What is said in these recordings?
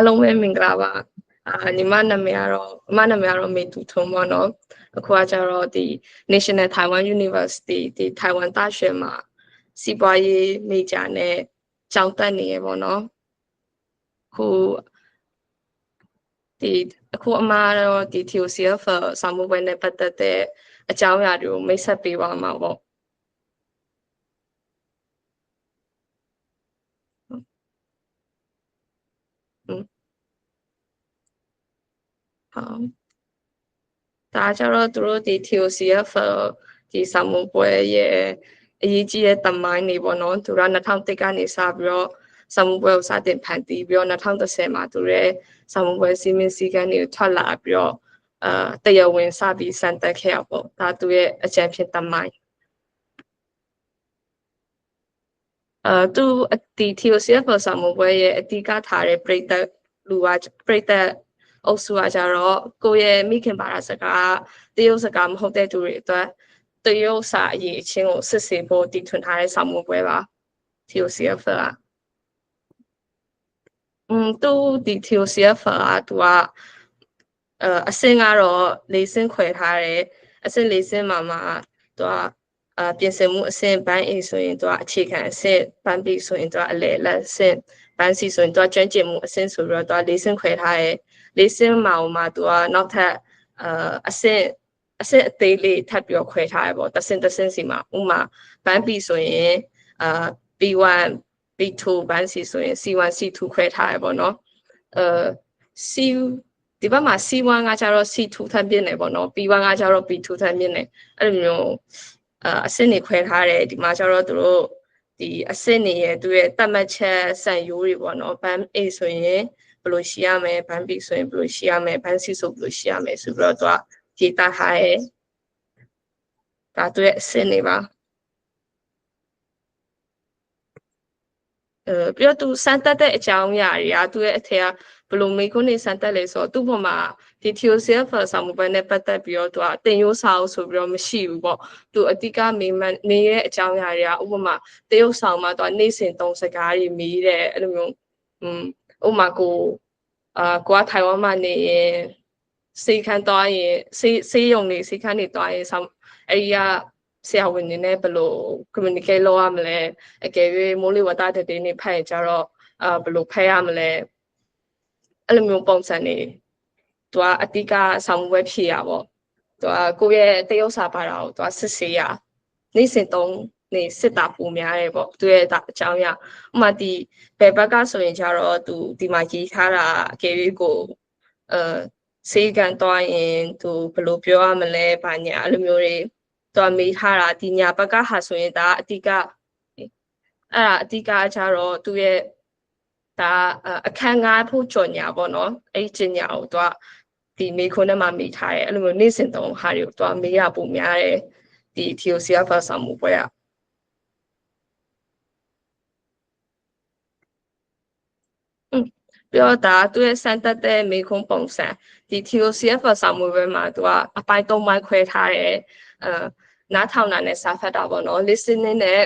အားလုံးပဲမင်္ဂလာပါအာညီမနာမည်ကတော့အမနာမည်ကတော့မေတူထုံပေါ့နော်အခုကကျတော့ဒီ National Taiwan University ဒီ Taiwan 大学မှာစီးပွားရေး major နဲ့ကျောင်းတက်နေရပေါ့နော်ခုဒီအခုအမကတော့ဒီ TOCF စာမှုပွဲနဲ့ပတ်သက်တဲ့အကြောင်းအရာတွေကိုမိတ်ဆက်ပေးပါမှာပေါ့ဟုတ် ဒါကြတော့သူတို့ဒီ TOCF ဒီစာမှုပွဲရဲ့အရေးကြီးတဲ့တမိုင်းတွေပေါ့နော်သူက2001ကနေစပြီးတော့စာမှုပွဲကိုစတင်ဖန်တီးပြီးတော့2010မှာသူရဲ့စာမှုပွဲစီမင်းစည်းကမ်းတွေကိုထွက်လာပြီးတော့အာတရားဝင်စပြီးစံတက်ခဲ့ရပေါ့ဒါသူရဲ့အကြံဖြစ်တမိုင်းအာသူဒီ TOCF စာမှုပွဲရဲ့အဓိကထားတဲ့ပြိသက်လူကပြိသက် အုပ်စုကကြတော့ကိုယ့်ရဲ့မိခင်ဘာသာစကားတရုတ်စကားမဟုတ်တဲ့သူတွေအတွက်တရုတ်စာအရေးအချင်းကိုစစ်ဆေးဖို့တည်ထွင်ထားတဲ့ဆောင်မှုပွဲပါ TOCF ကอืมသူဒီ TOCF ကသူကအအဆင့်ကတော့လေးစင်းခွဲထားတယ်အဆင့်လေးစင်းမှာမှာသူကအပြင်ဆင်မှုအဆင့်ဘန်း A ဆိုရင်သူကအခြေခံအဆင့်ဘန်း B ဆိုရင်သူကအလယ်လက်အဆင့်ဘန်း C ဆိုရင်သူကကျွမ်းကျင်မှုအဆင့်ဆိုပြီးတော့သူကလေးစင်းခွဲထားတယ် လေးစင်းမှာဟိုမှာသူကနောက်ထပ်အာအဆင့်အဆင့်အသေးလေးထပ်ပြီးတော့ခွဲထားရပေါ့တဆင့်တဆင့်စီမှာဥမာဘန်း B ဆိုရင်အာ B1 B2 ဘန်း C ဆိုရင် C1 C2 ခွဲထားရပေါ့နော်အဲ C ဒီဘက်မှာ C1 ကကျတော့ C2 ထပ်ပြည့်နေပေါ့နော် B1 ကကျတော့ B2 ထပ်ပြည့်နေအဲ့လိုမျိုးအာအဆင့်တွေခွဲထားတယ်ဒီမှာကျတော့သူတို့ဒီအဆင့်တွေရဲ့သူရဲ့တတ်မှတ်ချက်စံရိုးတွေပေါ့နော်ဘန်း A ဆိုရင် ဘယ်လိုရှိရမလဲဘန်း B ဆိုရင်ဘယ်လိုရှိရမလဲဘန်း C ဆိုဘယ်လိုရှိရမလဲဆိုပြီးတော့သူကရေးသားထားရဲဒါသူရဲ့အဆင့်တွေပါအဲပြီးတော့သူစမ်းတက်တဲ့အကြောင်းအရာတွေကသူရဲ့အထက်ကဘလို့မိခွန်းနေစမ်းတက်လဲဆိုတော့သူ့ပေါ်မှာဒီ TOCF ဆောင်မှုပဲနဲ့ပတ်သက်ပြီးတော့သူကတင်ရိုးစာအုပ်ဆိုပြီးတော့မရှိဘူးပေါ့သူအတိကမေးမှန်နေရဲ့အကြောင်းအရာတွေကဥပမာတရုတ်ဆောင်မှာသူကနေ့စဉ်သုံးစကားတွေမေးတယ်အဲ့လိုမျိုးอืม ဥပမာကိုအာကိုကထိုင်ဝမ်မှာနေရင်စေခန်းသွားရင်စေစေယုံနေစေခန်းနေသွားရင်ဆောင်အဲ့ဒီကဆရာဝန်တွေနဲ့ဘယ်လို communicate လုပ်ရမလဲအကယ်၍မိုးလေဝသတဲ့တွေနေဖတ်ရင်ကြတော့အာဘယ်လိုဖတ်ရမလဲအဲ့လိုမျိုးပုံစံနေသူကအတိကဆောင်ပွဲဖြေရပေါ့သူကကိုယ့်ရဲ့တရုတ်စာပါတာကိုသူကစစ်ဆေးရနေ့စဉ်သုံး နေစစ်တာပုံများတယ်ပေါ့သူရဲ့အကြောင်းအရာဥမာဒီဘယ်ဘက်ကဆိုရင်ကြတော့သူဒီမှာရေးထားတာအကယ်၍ကိုအဲစေကန်သွားရင်သူဘယ်လိုပြောရမလဲဘာညာအဲ့လိုမျိုးတွေသူမေးထားတာဒီညာဘက်ကဟာဆိုရင်ဒါအတိကအဲ့ဒါအတိကကြတော့သူရဲ့ဒါအခန်းငါးဖို့ကြော်ညာပေါ့နော်အဲ့ဒီညာကိုသူကဒီမေခွန်းထဲမှာမေးထားတယ်အဲ့လိုမျိုးနေ့စဉ်သုံးဟာတွေကိုသူကမေးရပုံများတယ်ဒီ TOCF ဆောင်မှုပွဲက ပြီးတော့ဒါသူရဲ့စံတက်တဲ့မေခွန်းပုံစံဒီ TOCF ဆောင်မှုပွဲမှာသူကအပိုင်း၃ပိုင်းခွဲထားတယ်အဲနားထောင်တာနဲ့စာဖတ်တာပေါ့နော် listening နဲ့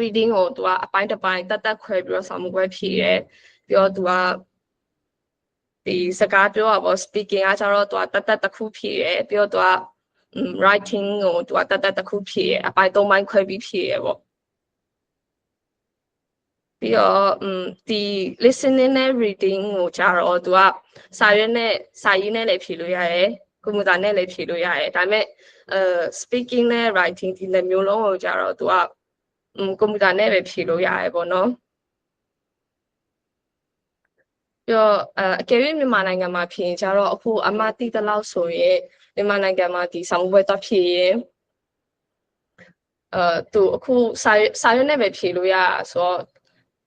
reading ကိုသူကအပိုင်းတစ်ပိုင်းတက်တက်ခွဲပြီးတော့ဆောင်မှုပွဲဖြည့်တယ်ပြီးတော့သူကဒီစကားပြောတာပေါ့ speaking ကကျတော့သူကတက်တက်တစ်ခုဖြည့်တယ်ပြီးတော့သူက writing ကိုသူကတက်တက်တစ်ခုဖြည့်တယ်အပိုင်း၃ပိုင်းခွဲပြီးဖြည့်တယ်ပေါ့ ပြီးတော့อืมဒီ listening နဲ့ reading ကိုကြတော့သူကစာရွက်နဲ့စာရေးနဲ့လည်းဖြည့်လို့ရတယ်ကွန်ပျူတာနဲ့လည်းဖြည့်လို့ရတယ်ဒါပေမဲ့အဲ speaking နဲ့ writing ဒီနှစ်မျိုးလုံးကိုကြတော့သူကอืมကွန်ပျူတာနဲ့ပဲဖြည့်လို့ရတယ်ပေါ့နော်ပြီးတော့အကယ်၍မြန်မာနိုင်ငံမှာဖြည့်ရင်ကြတော့အခုအမတိတလောက်ဆိုရင်မြန်မာနိုင်ငံမှာဒီဆောင်ပွဲတော့ဖြည့်ရင်အဲသူအခုစာစာရွက်နဲ့ပဲဖြည့်လို့ရဆိုတော့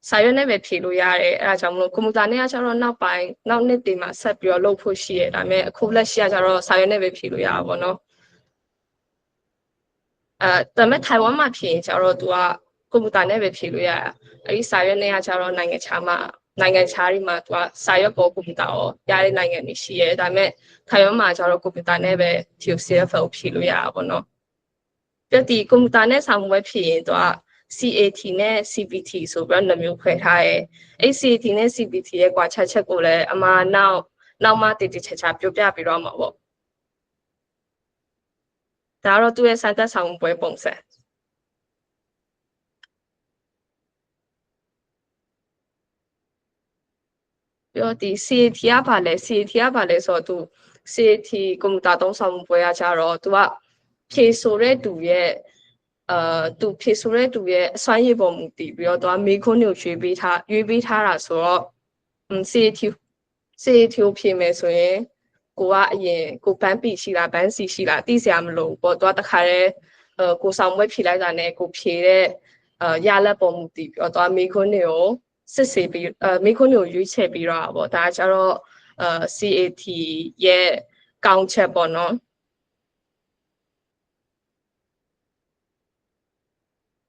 စာရွက်နဲ့ပဲဖြေလို့ရတယ်အဲဒါကြောင့်မလို့ကွန်ပျူတာနဲ့ကကျတော့နောက်ပိုင်းနောက်နှစ်တည်းမှာဆက်ပြီးတော့လုပ်ဖို့ရှိရတယ်ဒါပေမဲ့အခုလက်ရှိကကျတော့စာရွက်နဲ့ပဲဖြေလို့ရတာပေါ့နော်အဲဒါပေမဲ့ထိုင်ဝမ်မှာဖြေရင်ကျတော့သူကကွန်ပျူတာနဲ့ပဲဖြေလို့ရတာအဲဒီစာရွက်နဲ့ကကျတော့နိုင်ငံခြားမှာနိုင်ငံခြားတွေမှာသူကစာရွက်ပေါ်ကွန်ပျူတာရောရတဲ့နိုင်ငံတွေရှိရဲဒါပေမဲ့ထိုင်ဝမ်မှာကျတော့ကွန်ပျူတာနဲ့ပဲ TCF ကိုဖြေလို့ရတာပေါ့နော်ပြတိကွန်ပျူတာနဲ့စာမှုပဲဖြေရင်သူက CAT နဲ့ CPT ဆိုပြီးတော့နှစ်မျိုးခွဲထားရဲအဲ့ CAT နဲ့ CPT ရဲ့ကွာခြားချက်ကိုလည်းအမနောက်နောက်မှတည်တည်ချာချာပြောပြပြီးတော့မှာပေါ့ဒါကတော့သူ့ရဲ့စံသက်ဆောင်ပွဲပုံစံပြီးတော့ဒီ CAT ကဘာလဲ CAT ကဘာလဲဆိုတော့သူ CAT ကွန်ပျူတာသုံးဆောင်မှုပွဲရကြတော့သူကဖြေဆိုတဲ့သူရဲ့ အာသူဖြေဆိုတဲ့သူရဲ့အစွမ်းရည်ပေါ်မူတည်ပြီးတော့သူကမေခွန်းတွေကိုရွေးပေးထားရွေးပေးထားတာဆိုတော့ CAT CAT ကိုဖြေမယ်ဆိုရင်ကိုကအရင်ကိုဘန်းပီရှိလားဘန်းစီရှိလားသိစရာမလိုဘူးပေါ့သူကတခါတည်းအဲကိုဆောင်ပွဲဖြေလိုက်တာနဲ့ကိုဖြေတဲ့အာရလက်ပေါ်မူတည်ပြီးတော့သူကမေခွန်းတွေကိုစစ်ဆေးပြီးအဲမေခွန်းတွေကိုရွေးချယ်ပြီးတော့ပေါ့ဒါကြတော့အာ CAT ရဲ့ကောင်းချက်ပေါ့နော်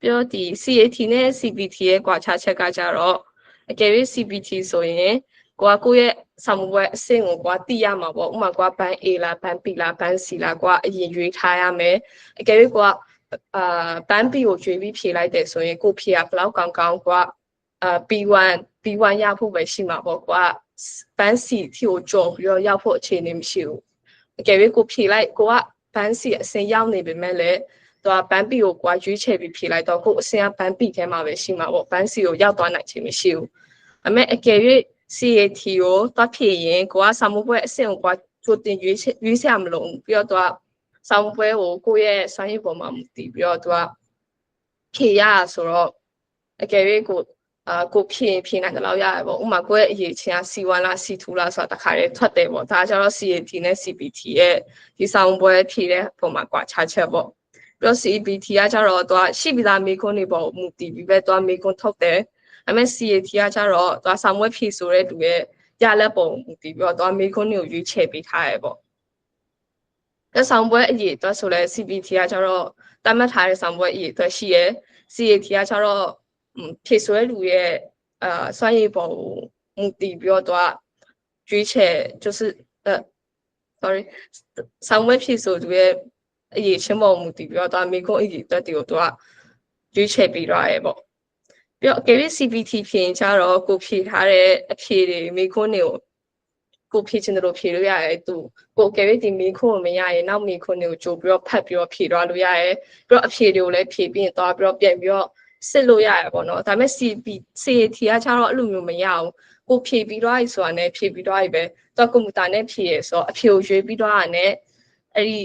ပြောဒီ CAT နဲ့ CPT ရဲ့ကွာခြားချက်ကကြတော့အကယ်၍ CPT ဆိုရင်ကိုကကိုယ့်ရဲ့ဆောင်မှုပွဲအဆင့်ကိုကိုကသိရမှာပေါ့ဥပမာကိုကဘန်း A လားဘန်း B လားဘန်း C လားကိုကအရင်ရွေးထားရမယ်အကယ်၍ကိုကအာဘန်း B ကိုရွေးပြီးဖြေလိုက်တယ်ဆိုရင်ကိုဖြေရဘလောက်ကောင်းကောင်းကိုကအာ B1 B1 ရဖို့ပဲရှိမှာပေါ့ကိုကဘန်း C ထီကိုကြော်ပြီးတော့ရောက်ဖို့အခြေအနေမရှိဘူးအကယ်၍ကိုဖြေလိုက်ကိုကဘန်း C အဆင့်ရောက်နေပေမဲ့လည်း သူကဘန်းပီကိုကွာရွေးချယ်ပြီးဖြေလိုက်တော့ကိုအစင်ကဘန်းပီထဲမှာပဲရှိမှာပေါ့ဘန်းစီကိုရောက်သွားနိုင်ခြင်းမရှိဘူးအမေအကယ်၍ CAT ကိုသွားဖြေရင်ကိုကစာမှုပွဲအဆင့်ကိုကွာကြိုတင်ရွေးရွေးဆရာမလို့ပြီးတော့သူကစာမှုပွဲကိုကိုယ့်ရဲ့စွမ်းရည်ပေါ်မှာမူတည်ပြီးတော့သူကဖြေရဆိုတော့အကယ်၍ကိုအာကိုဖြည့်ဖြည့်နိုင်တယ်လို့ရတယ်ပေါ့ဥမာကိုယ့်ရဲ့အရေးချင်းက C1 လား C2 လားဆိုတာတခါတည်းထွက်တယ်ပေါ့ဒါကြတော့ CAT နဲ့ CPT ရဲ့ဒီဆောင်ပွဲဖြည့်တဲ့ပုံမှာကွာခြားချက်ပေါ့ ပြီးတော့ CBT ကကြတော့သူကရှိပြီးသားမေခွန်းတွေပေါ်မူတည်ပြီးပဲသူကမေခွန်းထုတ်တယ်အမေ CAT ကကြတော့သူကဆောင်ဝဲဖြည့်ဆိုတဲ့သူရဲ့ရလက်ပုံမူတည်ပြီးတော့သူကမေခွန်းတွေကိုရွေးချယ်ပေးထားရပေါ့ကဆောင်ပွဲအရေးအတွက်ဆိုလဲ CBT ကကြတော့တတ်မှတ်ထားတဲ့ဆောင်ပွဲအရေးအတွက်ရှိရယ် CAT ကကြတော့ဖြည့်ဆွဲလူရဲ့အာစွမ်းရည်ပေါ်မူတည်ပြီးတော့သူကရွေးချယ်就是呃 sorry ဆောင်ပွဲဖြည့်ဆိုသူရဲ့ အရေးချင်းပေါ်မူတည်ပြီးတော့ဒါမိကုန်းအရေးတက်တွေကိုသူကရွေးချယ်ပြီးတော့ရဲပေါ့ပြီးတော့ KV CPT ဖြေရင်ကြတော့ကိုဖြေထားတဲ့အဖြေတွေမိကုန်းတွေကိုကိုဖြေချင်တယ်လို့ဖြေလို့ရတယ်သူကို KV ဒီမိကုန်းကိုမရရင်နောက်မိကုန်းတွေကိုကြိုပြီးတော့ဖတ်ပြီးတော့ဖြေသွားလို့ရတယ်ပြီးတော့အဖြေတွေကိုလည်းဖြေပြီးရင်သွားပြီးတော့ပြန်ပြီးတော့စစ်လို့ရရပေါ့နော်ဒါပေမဲ့ CP CAT ကကျတော့အဲ့လိုမျိုးမရဘူးကိုဖြေပြီးတော့အဲ့ဆိုတာနဲ့ဖြေပြီးတော့အဲ့ပဲတော့ကွန်ပျူတာနဲ့ဖြေရဆိုတော့အဖြေကိုရွေးပြီးတော့အဲ့နဲ့အဲ့ဒီ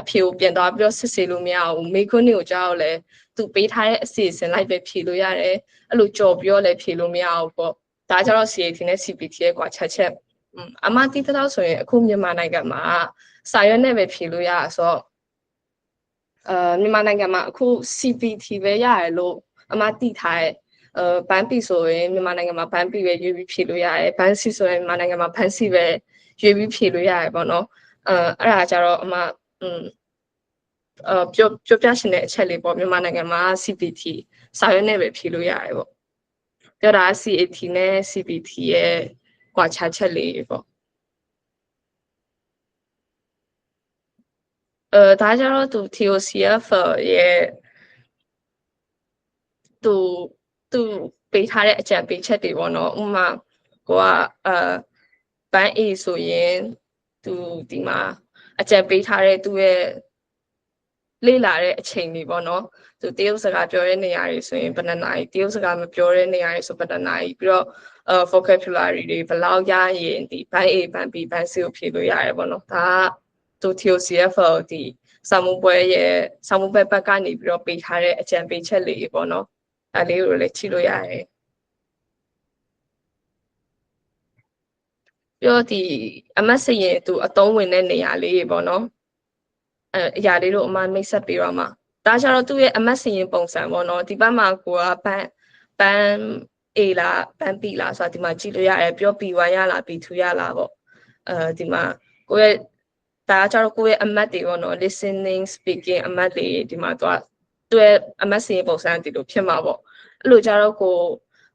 အဖြေကိုပြန်သွားပြီးတော့စစ်ဆေးလို့မရဘူးမိခွန်းတွေကိုကြောက်လဲသူပေးထားတဲ့အစီအစဉ်လိုက်ပဲဖြေလို့ရတယ်အဲ့လိုကြော်ပြီးတော့လည်းဖြေလို့မရဘူးပေါ့ဒါကြတော့ CAT နဲ့ CPT ရဲ့ကွာချက်ချက်အမတိတော့ဆိုရင်အခုမြန်မာနိုင်ငံမှာစာရွက်နဲ့ပဲဖြေလို့ရဆိုတော့အာမြန်မာနိုင်ငံမှာအခု CPT ပဲရတယ်လို့အမတိထားရဲ့အဲဘန်ပီဆိုရင်မြန်မာနိုင်ငံမှာဘန်ပီပဲရွေးပြီးဖြေလို့ရတယ်ဘန်စီဆိုရင်မြန်မာနိုင်ငံမှာဘန်စီပဲရွေးပြီးဖြေလို့ရတယ်ပေါ့နော်အဲအဲ့ဒါကြတော့အမอืม အပြောပြောပြရှင်တဲ့အချက်လေးပေါ့မြန်မာနိုင်ငံမှာ CPT စာရွက်နဲ့ပဲဖြေလို့ရတယ်ပေါ့ပြောတာ CAT နဲ့ CPT ရဲ့ကွာခြားချက်လေးပေါ့အဲဒါကြတော့သူ TOCF ရဲ့သူသူပေးထားတဲ့အကြံပေးချက်တွေပေါ့နော်ဥမာကိုကအာဘန်း A ဆိုရင်သူဒီမှာ အကြံပေးထားတဲ့သူရဲ့လေ့လာတဲ့အချိန်တွေပေါ့နော်သူတရုတ်စကားပြောတဲ့နေရာတွေဆိုရင်ဘယ်နှနာရီတရုတ်စကားမပြောတဲ့နေရာတွေဆိုဘယ်နှနာရီပြီးတော့အဲ vocabulary တွေဘယ်လောက်ရရင်ဒီ by A by B by C ကိုဖြေလို့ရတယ်ပေါ့နော်ဒါကသူ TOCFL ဒီစာမှုပွဲရဲ့စာမှုပွဲဘက်ကနေပြီးတော့ပေးထားတဲ့အကြံပေးချက်လေးပေါ့နော်အဲလေးကိုလည်းချိလို့ရတယ် ပြောဒီအမတ်စရင်သူအတုံးဝင်တဲ့နေရာလေးပေါ့နော်အဲအရာလေးတို့အမမိတ်ဆက်ပြီးတော့မှဒါကြတော့သူ့ရဲ့အမတ်စရင်ပုံစံပေါ့နော်ဒီဘက်မှာကိုကဘန်ဘန် A လားဘန် B လားဆိုတာဒီမှာကြည့်လို့ရတယ်ပြော B1 ရလား B2 ရလားပေါ့အဲဒီမှာကိုရဲ့ဒါကြတော့ကိုရဲ့အမတ်တွေပေါ့နော် listening speaking အမတ်တွေဒီမှာသူကသူရဲ့အမတ်စရင်ပုံစံဒီလိုဖြစ်မှာပေါ့အဲ့လိုကြတော့ကို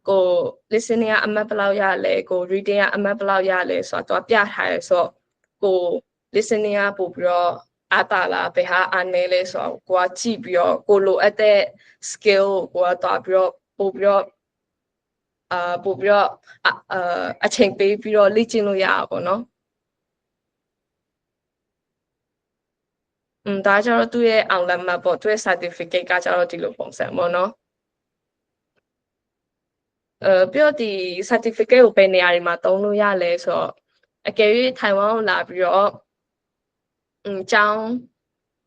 ကို listening ကအမတ်ဘယ်လောက်ရလဲကို reading ကအမတ်ဘယ်လောက်ရလဲဆိုတော့သူကပြထားရဲဆိုတော့ကို listening ကပို့ပြီးတော့အားတာလားဘယ်ဟာအားနေလဲဆိုတော့ကိုကကြည့်ပြီးတော့ကိုလိုအပ်တဲ့ skill ကိုကိုကတွားပြီးတော့ပို့ပြီးတော့အာပို့ပြီးတော့အာအချိန်ပေးပြီးတော့လေ့ကျင့်လို့ရတာပေါ့နော်อืมဒါကြတော့သူ့ရဲ့အောင်လက်မှတ်ပေါ့သူ့ရဲ့ certificate ကကြတော့ဒီလိုပုံစံပေါ့နော် အဲပြီးတော့ဒီ certificate ကိုဘယ်နေရာတွေမှာသုံးလို့ရလဲဆိုတော့အကယ်၍ထိုင်ဝမ်ကိုလာပြီးတော့อืมကျောင်း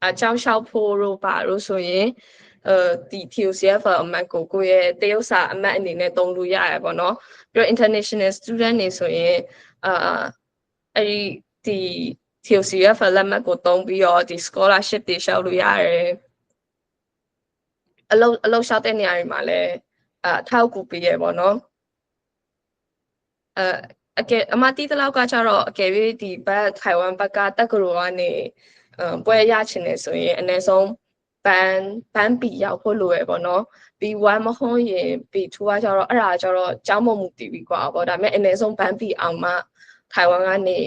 အကျောင်းလျှောက်ဖို့လို့ပါလို့ဆိုရင်အဲဒီ TOCF အမတ်ကိုကိုယ့်ရဲ့တရုတ်စာအမတ်အနေနဲ့သုံးလို့ရရပေါ့နော်ပြီးတော့ international student တွေဆိုရင်အာအဲ့ဒီဒီ TOCF လက်မှတ်ကိုသုံးပြီးတော့ဒီ scholarship တွေရှောက်လို့ရတယ်အလုပ်အလုပ်ရှောက်တဲ့နေရာတွေမှာလည်း အထောက်အကူပေးရပေါ့နော်အဲအကယ်အမတီးတလောက်ကကျတော့အကယ်၍ဒီဘက်ထိုင်ဝမ်ဘက်ကတက္ကသိုလ်ကနေအပွဲရချင်နေဆိုရင်အနည်းဆုံးဘန်ဘန်ပီရောက်ဖို့လိုရပေါ့နော် B1 မဟုတ်ရင် B2 ကကျတော့အဲ့ဒါကျတော့ကျောင်းမမှုတည်ပြီးกว่าပေါ့ဒါပေမဲ့အနည်းဆုံးဘန်ပီအောင်မှထိုင်ဝမ်ကနေ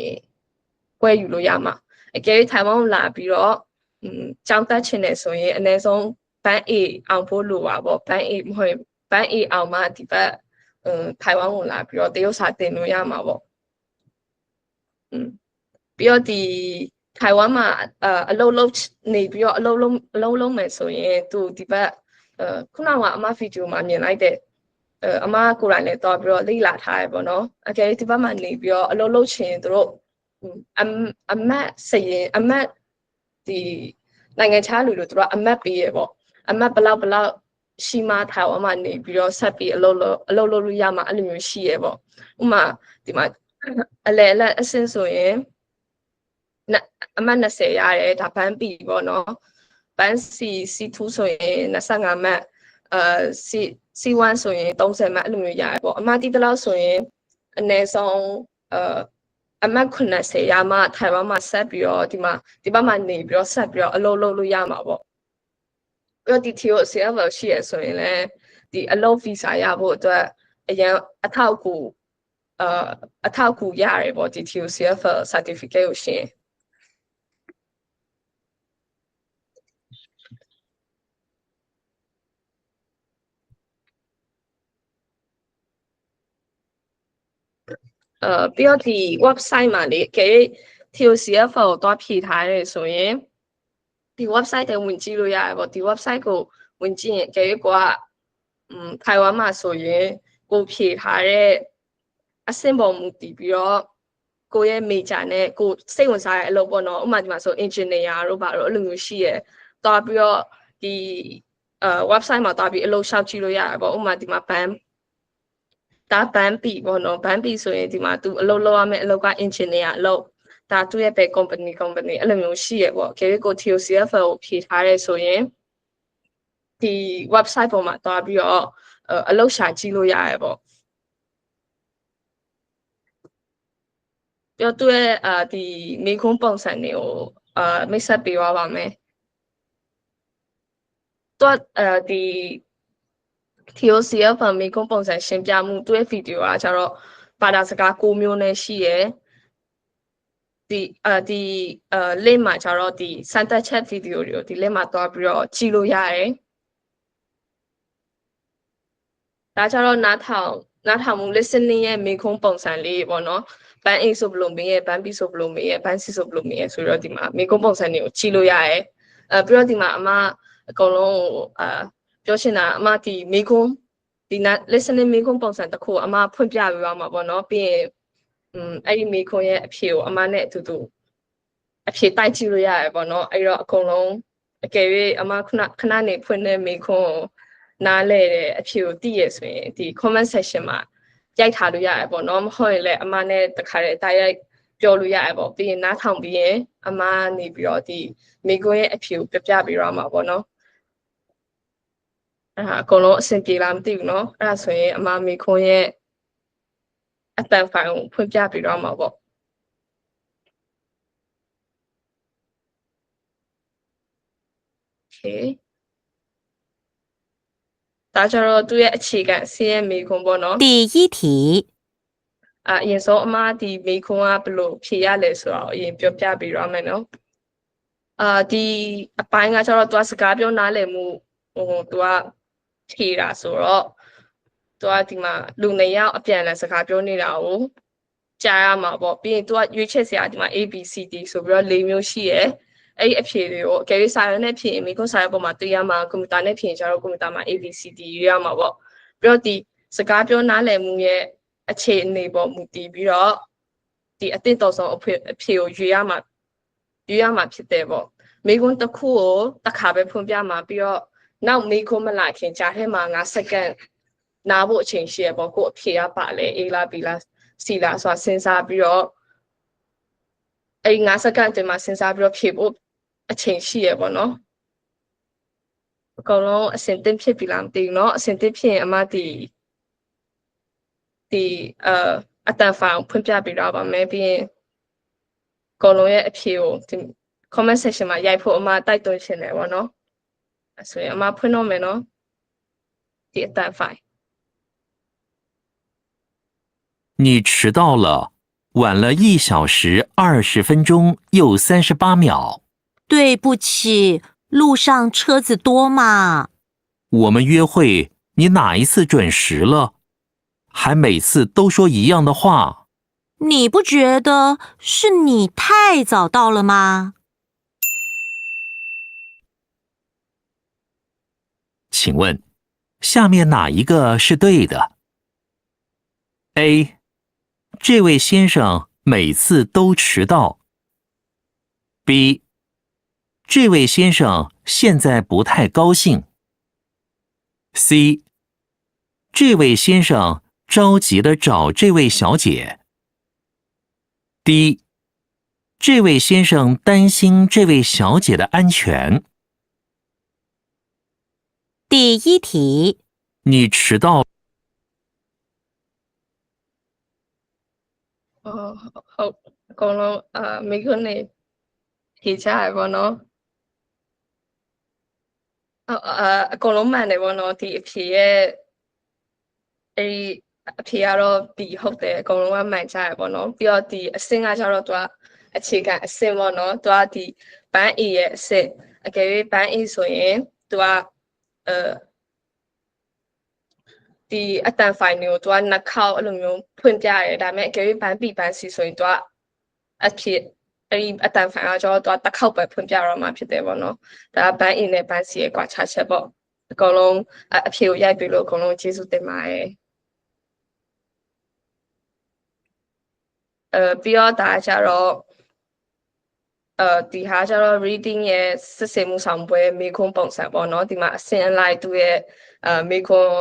ပွဲယူလို့ရမှာအကယ်၍ထိုင်ဝမ်ကိုလာပြီးတော့อืมကျောင်းတက်ချင်နေဆိုရင်အနည်းဆုံးဘန် A အောင်ဖို့လိုပါပေါ့ဘန် A မဟုတ်ဘ န် A အောင်မှဒီဘက်အမ်ထိုင်ဝမ်ကိုလာပြီးတော့တရုတ်စာသင်လို့ရမှာပေါ့อืมပြီးတော့ဒီထိုင်ဝမ်မှာအအလုပ်လုပ်နေပြီးတော့အလုပ်လုံးအလုပ်လုံးမယ်ဆိုရင်သူဒီဘက်အဲခုနကအမဗီဒီယိုမှာမြင်လိုက်တဲ့အဲအမကိုယ်တိုင်လည်းတော့ပြီးတော့လေ့လာထားရပေါ့နော်အကယ်ဒီဘက်မှာနေပြီးတော့အလုပ်လုပ်ချင်သူတို့အအမတ်စရင်အမတ်ဒီနိုင်ငံခြားလူလို့သူတို့အမတ်ပေးရပေါ့အမတ်ဘလောက်ဘလောက် ရှိမှထိုင်ဝမ်မှာနေပြီးတော့ဆက်ပြီးအလုပ်လုပ်အလုပ်လုပ်လို့ရမှာအဲ့လိုမျိုးရှိရပေါ့ဥမာဒီမှာအလဲအလက်အဆင့်ဆိုရင်အမှတ်20ရတယ်ဒါဘန်းပီပေါ့နော်ဘန်းစီ C2 ဆိုရင်25မှတ်အာ C C1 ဆိုရင်30မှတ်အဲ့လိုမျိုးရတယ်ပေါ့အမှတ်တီးတလောက်ဆိုရင်အနည်းဆုံးအာအမှတ်90ရမှထိုင်ဝမ်မှာဆက်ပြီးတော့ဒီမှာဒီဘက်မှာနေပြီးတော့ဆက်ပြီးတော့အလုပ်လုပ်လို့ရမှာပေါ့ ပြီးတော့ဒီ TO CFL ရှိရဆိုရင်လည်းဒီအလုပ် visa ရဖို့အတွက်အရင်အထောက်အကူအာအထောက်အကူရတယ်ပေါ့ဒီ TO CFL certificate ကိုရှင်အဲပြီးတော့ဒီ website မှာလေကဲ TOCF ကိုတွားဖြည့်ထားရဲဆိုရင် ဒီ website တွေဝင်ကြည့်လို့ရတယ်ပေါ့ဒီ website ကိုဝင်ကြည့်ရင်ကဲကိုကอืมထိုင်ဝမ်မှာဆိုရင်ကိုဖြည့်ထားတဲ့အဆင့်ပေါ်မူတည်ပြီးတော့ကိုရဲ့ major နဲ့ကိုစိတ်ဝင်စားတဲ့အလုပ်ပေါ့နော်ဥပမာဒီမှာဆို engineer တို့ဘာလို့အဲ့လိုမျိုးရှိရတွားပြီးတော့ဒီအဲ website မှာတွားပြီးအလုပ်ရှောက်ကြည့်လို့ရတယ်ပေါ့ဥပမာဒီမှာ band ဒါဘန်းပီပေါ့နော်ဘန်းပီဆိုရင်ဒီမှာ तू အလုပ်လုပ်ရမယ့်အလုပ်က engineer အလုပ် ဒါသူ့ရဲ့ဘယ် company company အဲ့လိုမျိုးရှိရပေါ့ခေကို TOCFL ကိုဖြည့်ထားရဲဆိုရင်ဒီ website ပေါ်မှာတွားပြီးတော့အလုပ်ရှာကြည့်လို့ရရပေါ့ပြောသူ့ရဲ့အာဒီမိခွန်းပုံစံတွေကိုအာမိတ်ဆက်ပေးသွားပါမယ်တော့အာဒီ TOCF မိကုန်းပုံစံရှင်းပြမှုတွဲဗီဒီယိုကကျတော့ဘာသာစကား၉မျိုးနဲ့ရှိရယ် ဒီအာဒီအာ link မှာကျတော့ဒီစမ်းသပ်ချက်ဗီဒီယိုတွေကိုဒီ link မှာတွားပြီးတော့ကြည့်လို့ရတယ်ဒါကျတော့နားထောင်နားထောင်မှု listening ရဲ့မိကုန်းပုံစံလေးပေါ့နော်ဘန် A ဆိုဘလို့မေးရဲ့ဘန် B ဆိုဘလို့မေးရဲ့ဘန် C ဆိုဘလို့မေးရဲ့ဆိုတော့ဒီမှာမိကုန်းပုံစံတွေကိုကြည့်လို့ရတယ်အဲပြီးတော့ဒီမှာအမအကုန်လုံးအာပြောချင်တာအမဒီမိကုန်းဒီနာ listening မေးခွန်းပုံစံတစ်ခုအမဖွင့်ပြပေးသွားမှာပေါ့နော်ပြီးရင်อืม အဲ့ဒီမေးခွန်းရဲ့အဖြေကိုအမနဲ့အတူတူအဖြေတိုက်ကြည့်လို့ရတယ်ပေါ့နော်အဲ့တော့အကုန်လုံးအကယ်၍အမခဏခဏနေဖွင့်တဲ့မေးခွန်းနားလဲတဲ့အဖြေကိုသိရဆိုရင်ဒီ comment section မှာရိုက်ထားလို့ရတယ်ပေါ့နော်မဟုတ်ရင်လည်းအမနဲ့တခါတည်းတိုက်ရိုက်ပြောလို့ရတယ်ပေါ့ပြီးရင်နားထောင်ပြီးရင်အမနေပြီးတော့ဒီမိကွန်းရဲ့အဖြေကိုပြပြပေးရမှာပေါ့နော်အဲ့ဒါအကုန်လုံးအဆင်ပြေလားမသိဘူးเนาะအဲ့ဒါဆိုရင်အမမေခွန်းရဲ့ အတန်ဖိုင်ကိုဖွင့်ပြပေးတော့မှာပေါ့ Okay ဒါကြတော့သူ့ရဲ့အခြေခံဆင်းရဲမေခွန်းပေါ့နော် 第一题， အာအရင်ဆုံးအမဒီမေခွန်းကဘယ်လိုဖြေရလဲဆိုတော့အရင်ပြောပြပေးရမယ်နော် အာဒီအပိုင်းကကျတော့သူကစကားပြောနားလည်မှုဟိုသူကဖြေတာဆိုတော့ သူကဒီမှာလူနှစ်ယောက်အပြန်အလှန်စကားပြောနေတာကိုကြားရမှာပေါ့ပြီးရင်သူကရွေးချက်စရာဒီမှာ A B C D ဆိုပြီးတော့၄မျိုးရှိရယ်အဲ့ဒီအဖြေတွေကိုအကယ်၍စာရွက်နဲ့ဖြေရင်မိခွန်းစာရွက်ပေါ်မှာတွေ့ရမှာကွန်ပျူတာနဲ့ဖြေရင်ကျတော့ကွန်ပျူတာမှာ A B C D ရွေးရမှာပေါ့ပြီးတော့ဒီစကားပြောနားလည်မှုရဲ့အခြေအနေပေါ်မူတည်ပြီးတော့ဒီအသင့်တော်ဆုံးအဖြေအဖြေကိုရွေးရမှာရွေးရမှာဖြစ်တယ်ပေါ့မိခွန်းတစ်ခုကိုတစ်ခါပဲဖွင့်ပြမှာပြီးတော့နောက်မိခွန်းမလာခင်ကြားထဲမှာ9စက္ကန့် နားဖို့အချိန်ရှိရပေါ့ကိုအဖြေကပါလေ A လား B လား C လားဆိုတာစဉ်းစားပြီးတော့အဲ့9စက္ကန့်အတွင်းမှာစဉ်းစားပြီးတော့ဖြေဖို့အချိန်ရှိရပေါ့နော်အကောင်လုံးအစင်တင်ဖြစ်ပြီလားမသိဘူးเนาะအစင်တင်ဖြစ်ရင်အမဒီဒီအအတန်ဖိုင်ဖွင့်ပြပေးတော့ပါမယ်ပြီးရင်အကောင်လုံးရဲ့အဖြေကိုဒီ comment section မှာရိုက်ဖို့အမတိုက်တွန်းရှင်တယ်ပေါ့နော်အဲဆိုရင်အမဖွင့်တော့မယ်နော်ဒီအတန်ဖိုင် 你迟到了，晚了一小时二十分钟又三十八秒。对不起，路上车子多嘛。我们约会，你哪一次准时了？还每次都说一样的话。你不觉得是你太早到了吗？请问，下面哪一个是对的？A，这位先生每次都迟到。B，这位先生现在不太高兴。C，这位先生着急的找这位小姐。D，这位先生担心这位小姐的安全。第一题，你迟到哦好အကောင်လုံးအာမိခွန်းနေဖြေချရပေါ့နော်အာအာအကောင်လုံးမှန်တယ်ပေါ့နော်ဒီအဖြေရဲ့အဲ့ဒီအဖြေကတော့ B ဟုတ်တယ်အကောင်လုံးကမှန်ကြရပေါ့နော်ပြီးတော့ဒီအဆင့်ကကျတော့သူကအခြေခံအဆင့်ပေါ့နော်သူကဒီဘန်း A ရဲ့အဆင့်အကယ်၍ဘန်း A ဆိုရင်သူကအဲ ဒီအတန်ဖိုင်တွေကိုသူကနှစ်ခေါက်အဲ့လိုမျိုးဖွင့်ပြရတယ်ဒါပေမဲ့အကယ်၍ဘန်း B ဘန်း C ဆိုရင်သူကအဖြစ်အဲ့ဒီအတန်ဖိုင်ကကျတော့သူကတစ်ခေါက်ပဲဖွင့်ပြရမှာဖြစ်တယ်ပေါ့နော်ဒါကဘန်း A နဲ့ဘန်း C ရဲ့ကွာခြားချက်ပေါ့အကုန်လုံးအအဖြေကိုရိုက်ပြီးလို့အကုန်လုံးကျေးဇူးတင်ပါတယ်အဲပြီးတော့ဒါကြတော့အဲဒီဟာကျတော့ reading ရဲ့စစ်စင်မှုဆောင်ပွဲမေခွန်းပုံစံပေါ့နော်ဒီမှာအစင်အလိုက်သူရဲ့အဲမေခွန်း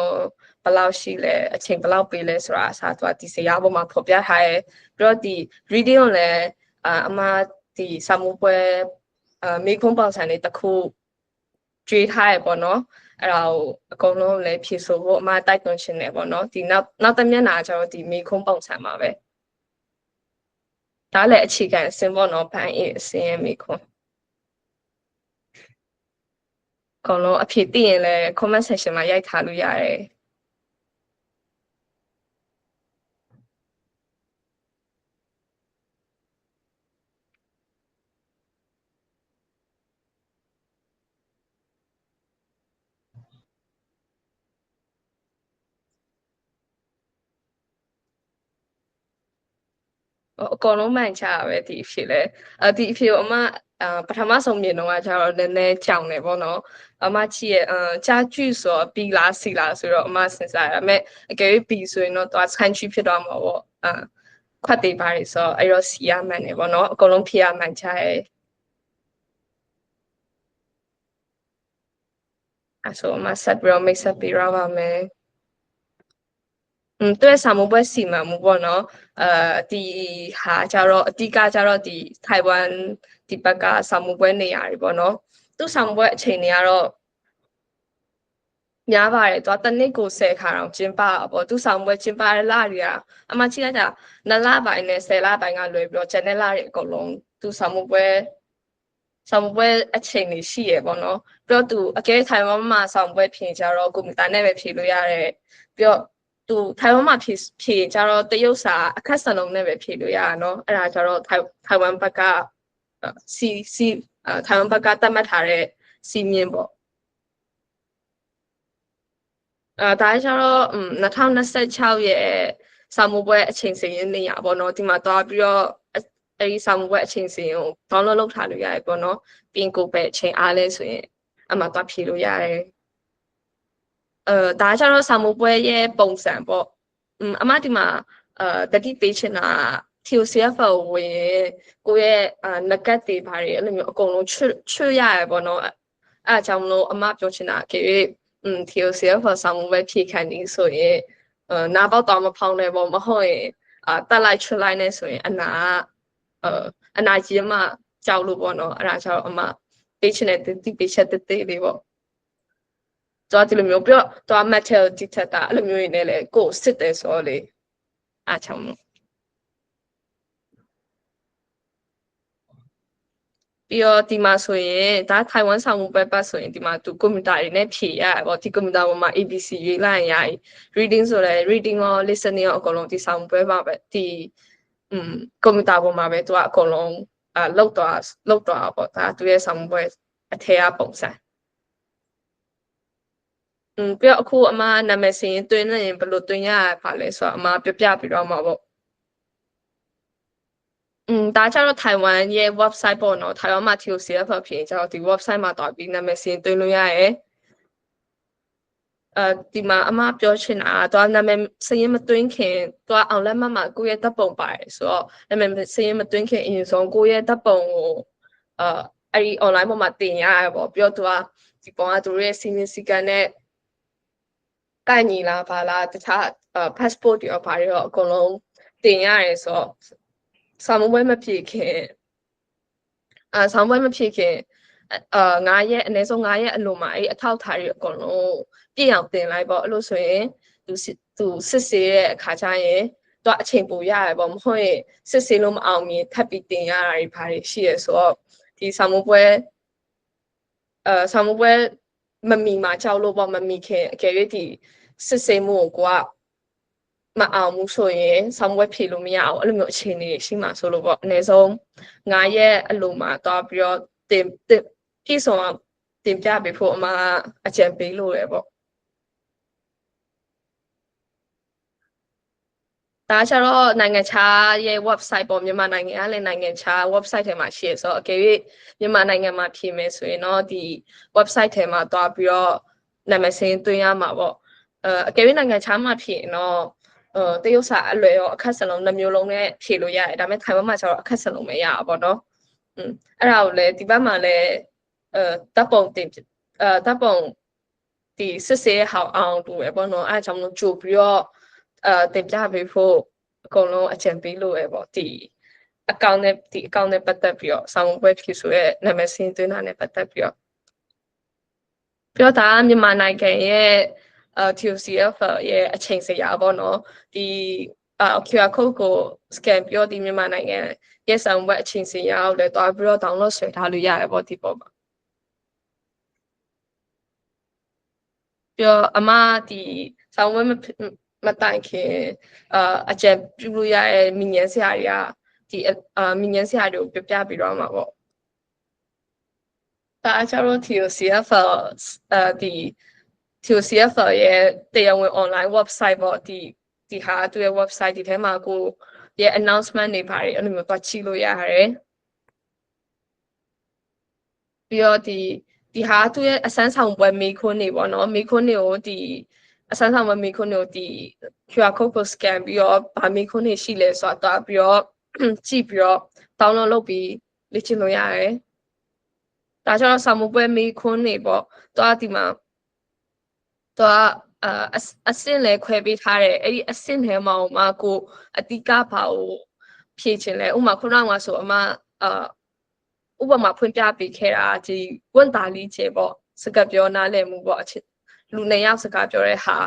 ဘယ်လောက်ရှိလဲအချိန်ဘယ်လောက်ပေးလဲဆိုတာအစားသူကဒီစရာပေါ်မှာဖော်ပြထားရဲပြီးတော့ဒီ reading ကိုလည်းအအမဒီစာမှုပွဲအဲမေခွန်းပုံစံလေးတစ်ခုကျွေးထားရပေါ့နော်အဲ့ဒါကိုအကုန်လုံးလည်းဖြည့်ဆို့ဖို့အမတိုက်တွန်းရှင်တယ်ပေါ့နော်ဒီနောက်နောက်တစ်မျက်နှာကျတော့ဒီမေခွန်းပုံစံပါပဲဒါလည်းအခြေခံအစင်ပေါ့နော်ဘန်အေးအစင်ရဲ့မေခွန်းအကုန်လုံးအဖြေသိရင်လည်း comment section မှာရိုက်ထားလို့ရတယ် အကောင်လုံးမှန်ချရပဲဒီအဖြစ်လဲအဒီအဖြစ်ကိုအမအာပထမဆုံးမြင်တော့ကကျတော့နည်းနည်းကြောင်တယ်ပေါ့နော်အမချီရဲ့အာကြာကျူဆိုတော့ B လား C လားဆိုတော့အမစဉ်းစားရဒါပေမဲ့အကယ်၍ B ဆိုရင်တော့သူက scan ချီဖြစ်တော့မှာပေါ့အာခွတ်သေးပါတယ်ဆိုတော့အဲ့တော့ C ရမှန်တယ်ပေါ့နော်အကောင်လုံးဖြေရမှန်ချရဲ့အဲ့ဆိုအမဆက်ပြီးတော့ mix up ပြီးရပါမယ် อืมတွဲစာမှုပွဲစီမံမှုပေါ့နော်အဲဒီဟာကြတော့အတိကကြတော့ဒီထိုင်ဝမ်ဒီဘက်ကစာမှုပွဲနေရာတွေပေါ့နော်သူစာမှုပွဲအချိန်တွေကတော့များပါတယ်သူကတစ်နှစ်ကို10ခါတော့ကျင်းပတာပေါ့သူစာမှုပွဲကျင်းပတဲ့လတွေကအမှကြည့်လိုက်တာ2လပိုင်းနဲ့10လပိုင်းကလွယ်ပြီးတော့ channel လတွေအကုန်လုံးသူစာမှုပွဲစာမှုပွဲအချိန်တွေရှိရပေါ့နော်ပြီးတော့သူအကဲထိုင်ဝမ်မှာစာမှုပွဲပြင်ကြတော့ကွန်ပျူတာနဲ့ပဲဖြေလို့ရတယ်ပြီးတော့ သူထိုင်ဝမ်မှာဖြေဖြေကြတော့တရုတ်စာအခက်စလုံးနဲ့ပဲဖြေလို့ရတာเนาะအဲ့ဒါကြတော့ထိုင်ထိုင်ဝမ်ဘက်ကစီစီ အဲထိုင်ဝမ်ဘက်ကသတ်မှတ်ထားတဲ့စီမင်းပေါ့အဲဒါကျတော့อืม2026ရဲ့စာမိုးပွဲအချိန်စရင်းနေရပေါ့နော်ဒီမှာသွားပြီးတော့အဲဒီစာမိုးပွဲအချိန်စရင်းကို download လုပ်ထားလို့ရတယ်ပေါ့နော်ပြင်ကိုပဲအချိန်အားလဲဆိုရင်အမှသွားဖြည့်လို့ရတယ် အဲဒါကြတော့ဆာမိုပွဲရဲ့ပုံစံပေါ့အမဒီမှာအဲတတိပေးချင်တာ TOCF ဝင်ကိုရဲ့နဂတ်တွေဘာတွေအဲ့လိုမျိုးအကုန်လုံးချွတ်ချွတ်ရရပေါ့နော်အဲ့အကြောင်းမလို့အမပြောချင်တာကေ၍อืม TOCF ဆာမိုပွဲဖြည့်ခန့်နေဆိုရင်နာပေါက်တော်မဖောင်းနဲ့ပေါ့မဟုတ်ရင်အာတက်လိုက်ချွတ်လိုက်နဲ့ဆိုရင်အနာအအနာကြီးမှကြောက်လို့ပေါ့နော်အဲ့ဒါကြောင့်အမပေးချင်တဲ့တိတိပေးချက်တိတိလေးပေါ့ တော့ဒီလိုမျိုးပြောတော့ metal detector အဲ့လိုမျိုးနေလေကိုစစ်တယ်ဆိုတော့လေအားချောင်းလို့ပြီးတော့ဒီမှာဆိုရင်ဒါထိုင်ဝမ်ဆောင်မှုပဲပတ်ဆိုရင်ဒီမှာသူကွန်ပျူတာတွေနဲ့ဖြည့်ရပေါ့ဒီကွန်ပျူတာပေါ်မှာ ABC ရွေးလိုက်ရင်ရ reading ဆိုလဲ reading ရော listening ရောအကုန်လုံးဒီဆောင်ပွဲမှာပဲဒီอืมကွန်ပျူတာပေါ်မှာပဲသူကအကုန်လုံးအာလောက်တော့လောက်တော့ပေါ့ဒါသူရဲ့ဆောင်ပွဲအထက်ကပုံစံ อืมပြီးတော့အခုအမနာမည်စရင်တွင်းနေရင်ဘယ်လိုတွင်းရရပါလဲဆိုတော့အမပြပြပြီးတော့မှာပေါ့อืมဒါကြတော့ထိုင်ဝမ်ရဲ့ website ပေါ့နော်ထိုင်ဝမ်မှာ TOCF ဖြစ်ရင်ကျတော့ဒီ website မှာတော့ပြီးနာမည်စရင်တွင်းလို့ရရဲအဲဒီမှာအမပြောချင်တာကတော့နာမည်စရင်မတွင်းခင်တော့အောင်လက်မှတ်မှာကိုယ့်ရဲ့တပ်ပုံပါတယ်ဆိုတော့နာမည်စရင်မတွင်းခင်အရင်ဆုံးကိုယ့်ရဲ့တပ်ပုံကိုအာအဲ့ဒီ online ပေါ်မှာတင်ရရပေါ့ပြီးတော့သူကဒီပုံကသူတို့ရဲ့စီမင်းစည်းကမ်းနဲ့ ကိုင်ညီလားဘာလားတခြား passport တွေရောဘာတွေရောအကုန်လုံးတင်ရတယ်ဆိုတော့စာမပွဲမဖြစ်ခင်အာစာမပွဲမဖြစ်ခင်အာငါရဲ့အနည်းဆုံးငါရဲ့အလိုမှာအဲ့အထောက်ထားတွေအကုန်လုံးပြည့်အောင်တင်လိုက်ပေါ့အဲ့လိုဆိုရင်သူသူစစ်စေးတဲ့အခါကျရင်တော့အချိန်ပိုရရပေါ့မဟုတ်ရင်စစ်စေးလို့မအောင်မြင်ထပ်ပြီးတင်ရတာတွေဘာတွေရှိရဆိုတော့ဒီစာမပွဲအဲစာမပွဲ မမီမှာကြောက်လို့ပေါ့မမီခင်အကယ်၍ဒီစစ်စေးမှုကိုကမအောင်ဘူးဆိုရင်ဆောင်းဝက်ဖြေလို့မရအောင်အဲ့လိုမျိုးအခြေအနေရှိမှာဆိုလို့ပေါ့အနည်းဆုံး9ရက်အလိုမှာတော့ပြီးတော့တင်ပြည့်စုံအောင်တင်ပြပေးဖို့အမအကြံပေးလို့ရပေါ့ ဒါကျတော့နိုင်ငံခြားရဲ့ website ပေါ့မြန်မာနိုင်ငံကလည်းနိုင်ငံခြား website ထဲမှာရှိရဆိုတော့အကယ်၍မြန်မာနိုင်ငံမှာဖြည့်မယ်ဆိုရင်တော့ဒီ website ထဲမှာတွားပြီးတော့နာမည်စင်းသွင်းရမှာပေါ့အဲအကယ်၍နိုင်ငံခြားမှာဖြည့်ရင်တော့အဲတရုတ်စာအလွယ်ရောအခက်စလုံးနှမျိုးလုံးနဲ့ဖြည့်လို့ရတယ်ဒါပေမဲ့ထိုင်ဝမ်မှာကျတော့အခက်စလုံးမရဘူးပေါ့နော်อืมအဲ့ဒါကိုလည်းဒီဘက်မှာလည်းအဲတပ်ပုံတင်အဲတပ်ပုံဒီစစ်စေးဟောင်းအောင်တူပဲပေါ့နော်အဲအကြောင်းလို့ကြိုပြီးတော့ အဲတင်ပြပေးဖို့အကုန်လုံးအကြံပေးလို့ရပေါ့ဒီအကောင့်နဲ့ဒီအကောင့်နဲ့ပတ်သက်ပြီးတော့ဆောင်းပွဲဖြစ်ဆိုရဲ့နာမည်စင်းသွင်းတာနဲ့ပတ်သက်ပြီးတော့ပြောတာမြန်မာနိုင်ငံရဲ့အဲ TOCF ရဲ့အချိန်စရာပေါ့နော်ဒီအာ QR code ကို scan ပြီးတော့ဒီမြန်မာနိုင်ငံရဲ့ဆောင်းပွဲအချိန်စရာကိုလည်းတွားပြီးတော့ download ဆွဲထားလို့ရတယ်ပေါ့ဒီပေါ်မှာပြောအမဒီဆောင်းပွဲ မတိုင်ခင်အာအကြံပြုလို့ရတဲ့မိငန်းဆရာတွေကဒီအာမိငန်းဆရာတွေကိုပြပြပြီးတော့မှာပေါ့ဒါအချတော့ TOCF အာဒီ TOCF ရဲ့တရားဝင် online website ပေါ့ဒီဒီဟာသူရဲ့ website ဒီထဲမှာကိုရဲ့ announcement တွေပါတယ်အဲ့လိုမျိုးသွားကြည့်လို့ရတယ်ပြီးတော့ဒီဒီဟာသူရဲ့အစမ်းဆောင်ပွဲမေခွန်းနေပေါ့နော်မေခွန်းတွေကိုဒီ အစမ်းဆောင်ပွဲမေခွန်းတွေကိုဒီ QR code ကို scan ပြီးတော့ဗာမေခွန်းတွေရှိလဲဆိုတော့ပြီးတော့ကြည့်ပြီးတော့ download လုပ်ပြီးလေ့ကျင့်လို့ရတယ်ဒါကြောင့်ဆောင်ပွဲမေခွန်းနေပေါ့တော့ဒီမှာတော့အာအဆင့်လဲခွဲပေးထားတယ်အဲ့ဒီအဆင့်ထဲမှာမှကိုအတိကဘာကိုဖြည့်ချင်လဲဥမာခုနကဆိုအမအာဥပမာဖွင့်ပြပေးခဲ့တာဒီဝန်တာလီချေပေါ့စကားပြောနားလည်မှုပေါ့အချစ် လူနှစ်ယောက်စကားပြောတဲ့ဟာ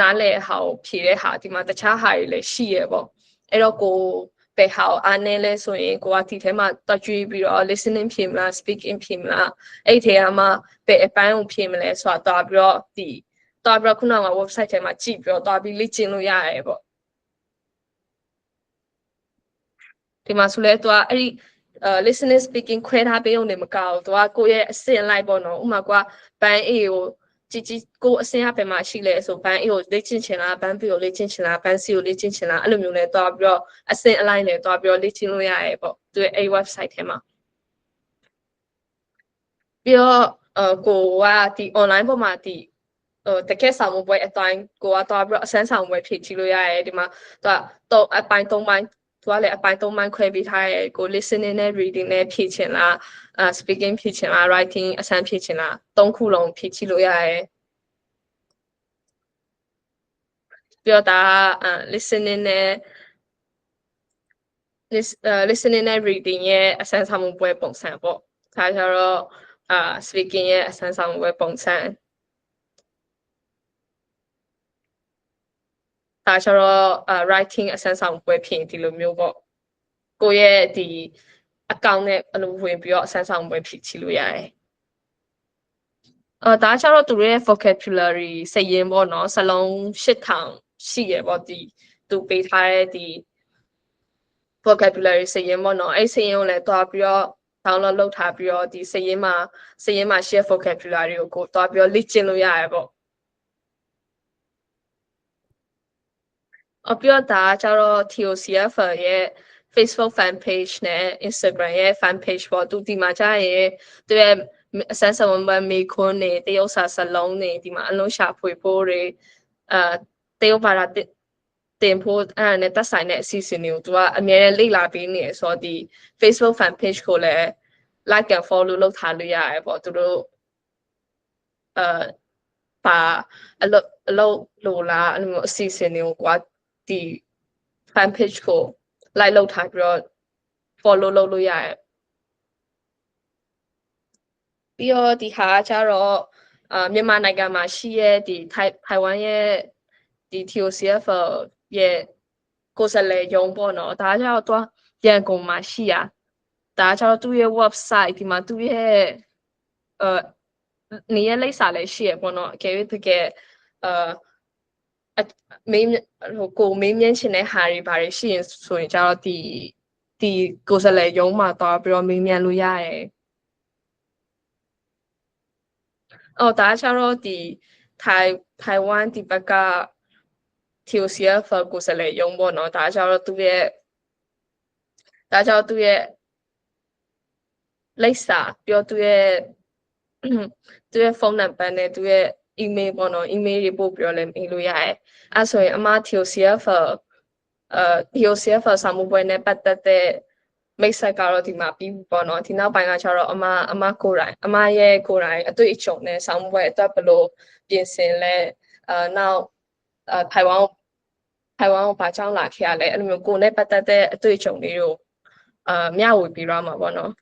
နားလည်ဟာကိုဖြည့်တဲ့ဟာဒီမှာတခြားဟာတွေလည်းရှိရပေါ့အဲ့တော့ကိုပဲဟာအားနေလဲဆိုရင်ကိုကဒီထဲမှာတွကြွေးပြီးတော့ listening ဖြည့်မလား speaking ဖြည့်မလားအဲ့ထဲမှာပဲအပိုင်းကိုဖြည့်မလဲဆိုတာတွားပြီးတော့ဒီတွားပြီးတော့ခုနက website ထဲမှာကြည့်ပြီးတော့တွားပြီးလေ့ကျင့်လို့ရတယ်ပေါ့ဒီမှာဆိုလဲတွားအဲ့ဒီအဲ listening speaking ခွဲထားပေးုံနဲ့မကောက်ဘူးသူကကိုယ့်ရဲ့အဆင့်လိုက်ပေါ့နော်ဥပမာကဘန် A ကို ကြည်ကြည်ကိုယ်အဆင့်အပင်မှာရှိလဲဆိုဘန် A ကိုလေ့ကျင့်ချင်လားဘန် B ကိုလေ့ကျင့်ချင်လားဘန် C ကိုလေ့ကျင့်ချင်လားအဲ့လိုမျိုးနဲ့တွားပြီးတော့အဆင့်အလိုက်နဲ့တွားပြီးတော့လေ့ကျင့်လို့ရတယ်ပေါ့သူရဲ့အဲ့ website ထဲမှာပြီးတော့အကိုကဒီ online ပေါ်မှာဒီဟိုတကယ်ဆောင်မှုပွဲအတိုင်းကိုကတွားပြီးတော့အစမ်းဆောင်ပွဲဖြည့်ကြည့်လို့ရတယ်ဒီမှာသူကတော့အပိုင်း၃ပိုင်း သူကလည်းအပိုင်း၃ပိုင်းခွဲပေးထားရဲကို listening နဲ့ reading နဲ့ဖြည့်ချင်လားအဲ speaking ဖြည့်ချင်လား writing အစမ်းဖြည့်ချင်လား၃ခုလုံးဖြည့်ကြည့်လို့ရတယ်ပြီးတော့ဒါအဲ listening နဲ့ lis- အဲ listening နဲ့ reading ရဲ့အစမ်းဆောင်မှုပွဲပုံစံပေါ့ဒါကြတော့အာ speaking ရဲ့အစမ်းဆောင်မှုပွဲပုံစံ ဒါကြတော့အာ writing အစမ်းဆောင်ပွဲဖြစ်ရင်ဒီလိုမျိုးပေါ့ကိုယ့်ရဲ့ဒီအကောင့်နဲ့အလိုဝင်ပြီးတော့အစမ်းဆောင်ပွဲဖြစ်ချလို့ရတယ်အာဒါကြတော့သူတို့ရဲ့ vocabulary စရင်းပေါ့နော်စလုံး8000ရှိရပေါ့ဒီသူပေးထားတဲ့ဒီ vocabulary စရင်းပေါ့နော်အဲ့စရင်းကိုလည်းတွားပြီးတော့ download လုပ်ထားပြီးတော့ဒီစရင်းမှာစရင်းမှာ share vocabulary ကိုကိုတွားပြီးတော့လေ့ကျင့်လို့ရတယ်ပေါ့ အပြတော့ဒါကျတော့ TOCF ရဲ့ Facebook fan page နဲ့ Instagram ရဲ့ fan page ပေါ့သူဒီမှာကြာရင်သူရဲ့အစမ်းစဝန်ဘမေခွန်းနေတရုတ်စာစလုံးနေဒီမှာအလုံးရှာဖွေဖို့တွေအဲတရုတ်ဘာသာတင်ဖို့အဲ့ဒါနဲ့သက်ဆိုင်တဲ့အစီအစဉ်တွေကိုသူကအများနဲ့လေ့လာပေးနေရဆိုတော့ဒီ Facebook fan page ကိုလည်း like and follow လုပ်ထားလို့ရတယ်ပေါ့သူတို့အဲပါအလုပ်အလုပ်လိုလားအဲ့လိုမျိုးအစီအစဉ်တွေကိုကွာ ဒီ fan page ကို like လုပ်ထားပြီးတော့ follow လုပ်လို့ရတယ်ပြီးတော့ဒီဟာကကျတော့အာမြန်မာနိုင်ငံမှာရှိရဲ့ဒီထိုင်ထိုင်ဝမ်ရဲ့ဒီ TOCF ရဲ့ကိုယ်စားလှယ်ရုံးပေါ့နော်ဒါကြောင့်တော့ရန်ကုန်မှာရှိရဒါကြောင့်သူ့ရဲ့ website ဒီမှာသူ့ရဲ့အဲနေရာလိပ်စာလည်းရှိရပေါ့နော်အကယ်၍တကယ်အာ မေးဟိုကိုမေးမြန်းချင်တဲ့ဟာတွေဘာတွေရှိရင်ဆိုရင်ကျတော့ဒီဒီကိုယ်စားလှယ်ရုံးမှာတော့ပြီးတော့မေးမြန်းလို့ရတယ်အော်ဒါကျတော့ဒီထိုင်ထိုင်ဝမ်ဒီဘက်က TOCF ကိုယ်စားလှယ်ရုံးပေါ့နော်ဒါကျတော့သူ့ရဲ့ဒါကြောင့်သူ့ရဲ့လိပ်စာပြောသူ့ရဲ့သူ့ရဲ့ဖုန်းနံပါတ်နဲ့သူ့ရဲ့ email ပေါ့နော် email တွေပို့ပြီးတော့လည်းမေးလို့ရတယ်အဲဆိုရင်အမ TOCF အဲ TOCF စာမှုပွဲနဲ့ပတ်သက်တဲ့မိတ်ဆက်ကတော့ဒီမှာပြီးပေါ့နော်ဒီနောက်ပိုင်းကကျတော့အမအမကိုယ်တိုင်အမရဲ့ကိုယ်တိုင်အတွေ့အကြုံနဲ့စာမှုပွဲအတွက်ဘယ်လိုပြင်ဆင်လဲအဲနောက်အဲထိုင်ဝမ်ထိုင်ဝမ်ကိုဘာကြောင့်လာခဲ့ရလဲအဲ့လိုမျိုးကိုယ်နဲ့ပတ်သက်တဲ့အတွေ့အကြုံလေးတွေကိုအာမျှဝေပြီးတော့မှာပေါ့နော်